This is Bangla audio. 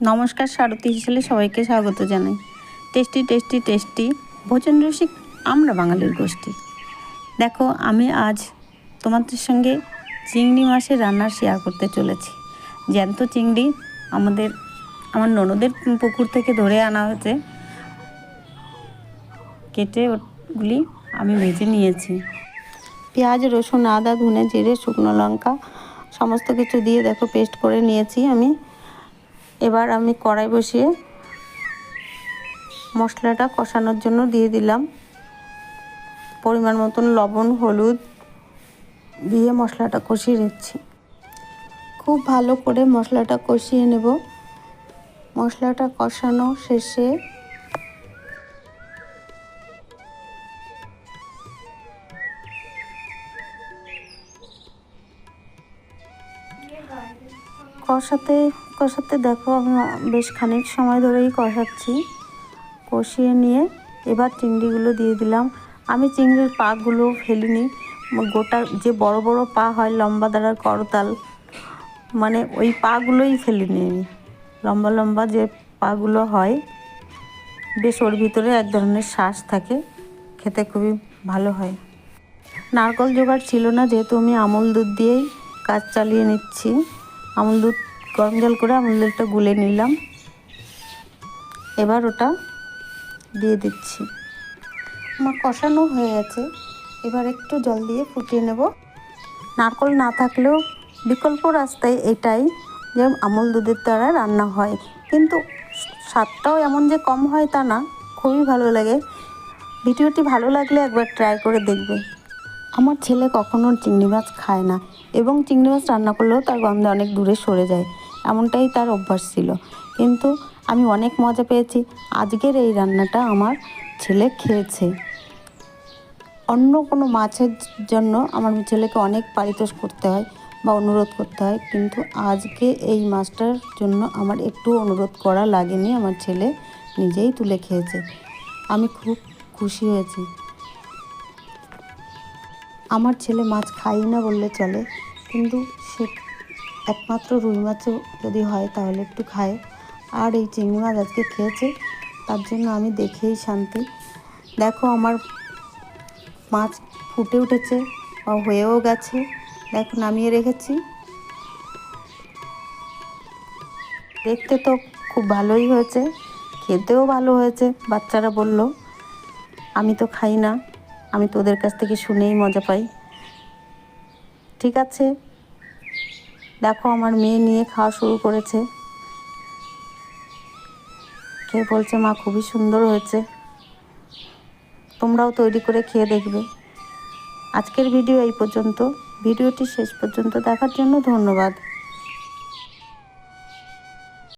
নমস্কার সারথী হিসেবে সবাইকে স্বাগত জানাই। টেস্টি টেস্টি টেস্টি ভোজন রসিক আমরা বাঙালির গোষ্ঠী। দেখো, আমি আজ তোমাদের সঙ্গে চিংড়ি মাছের রান্না শেয়ার করতে চলেছি। জ্যান্ত চিংড়ি আমাদের, আমার ননদের পুকুর থেকে ধরে আনা হয়েছে। কেটে ওগুলি আমি ভেজে নিয়েছি। পেঁয়াজ, রসুন, আদা, ধুনে, জিরে, শুকনো লঙ্কা, সমস্ত কিছু দিয়ে দেখো পেস্ট করে নিয়েছি আমি। এবার আমি কড়াই বসিয়ে মশলাটা কষানোর জন্য দিয়ে দিলাম। পরিমাণ মতন লবণ, হলুদ দিয়ে মশলাটা কষিয়ে নিচ্ছি। খুব ভালো করে মশলাটা কষিয়ে নেব। মশলাটা কষানো শেষে কষাতে কষাতে দেখো, আমি বেশ খানিক সময় ধরেই কষাচ্ছি। কষিয়ে নিয়ে এবার চিংড়িগুলো দিয়ে দিলাম। আমি চিংড়ির পাগুলো ফেলিনি। গোটা যে বড় বড় পা হয় লম্বা দাঁড়ার করতাল মানে ওই পাগুলোই ফেলিনি আমি। লম্বা লম্বা যে পাগুলো হয়, বেশ ওর ভিতরে এক ধরনের শ্বাস থাকে, খেতে খুবই ভালো হয়। নারকল জোগাড় ছিল না, যেহেতু আমি আমুল দুধ দিয়েই কাজ চালিয়ে নিচ্ছি। আমুল দুধ গরম জল করে আমুল দুধটা গুলে নিলাম। এবার ওটা দিয়ে দিচ্ছি। আমার কষানো হয়ে গেছে। এবার একটু জল দিয়ে ফুটিয়ে নেব। নারকল না থাকলেও বিকল্প রাস্তায় এটাই, যে আমুল দুধের দ্বারা রান্না হয়। কিন্তু স্বাদটাও এমন যে কম হয় তা না, খুবই ভালো লাগে। ভিডিওটি ভালো লাগলে একবার ট্রাই করে দেখবে আমার ছেলে কখনো চিংড়ি মাছ খায় না এবং চিংড়ি মাছ রান্না করলেও তার গন্ধে অনেক দূরে সরে যায়। এমনটাই তার অভ্যাস ছিল। কিন্তু আমি অনেক মজা পেয়েছি। আজকের এই রান্নাটা আমার ছেলে খেয়েছে। অন্য কোনো মাছের জন্য আমার ছেলেকে অনেক পারিতোষ করতে হয় বা অনুরোধ করতে হয়। কিন্তু আজকে এই মাছটার জন্য আমার একটু অনুরোধ করা লাগেনি। আমার ছেলে নিজেই তুলে খেয়েছে। আমি খুব খুশি হয়েছি। আমার ছেলে মাছ খাই না বললে চলে। কিন্তু সে একমাত্র রুই মাছও যদি হয় তাহলে একটু খায়। আর এই চিংড়ি মাছ আজকে খেয়েছে, তার জন্য আমি দেখেই শান্তি। দেখো আমার মাছ ফুটে উঠেছে হয়েও গেছে। দেখো নামিয়ে রেখেছি। দেখতে তো খুব ভালোই হয়েছে, খেতেও ভালো হয়েছে, বাচ্চারা বলল, আমি তো খাই না, আমি তোদের কাছ থেকে শুনেই মজা পাই। ঠিক আছে। দেখো আমার মেয়ে নিয়ে খাওয়া শুরু করেছে। খেয়ে বলছে, মা, খুবই সুন্দর হয়েছে। তোমরাও তৈরি করে খেয়ে দেখবে। আজকের ভিডিও এই পর্যন্ত। ভিডিওটি শেষ পর্যন্ত দেখার জন্য ধন্যবাদ।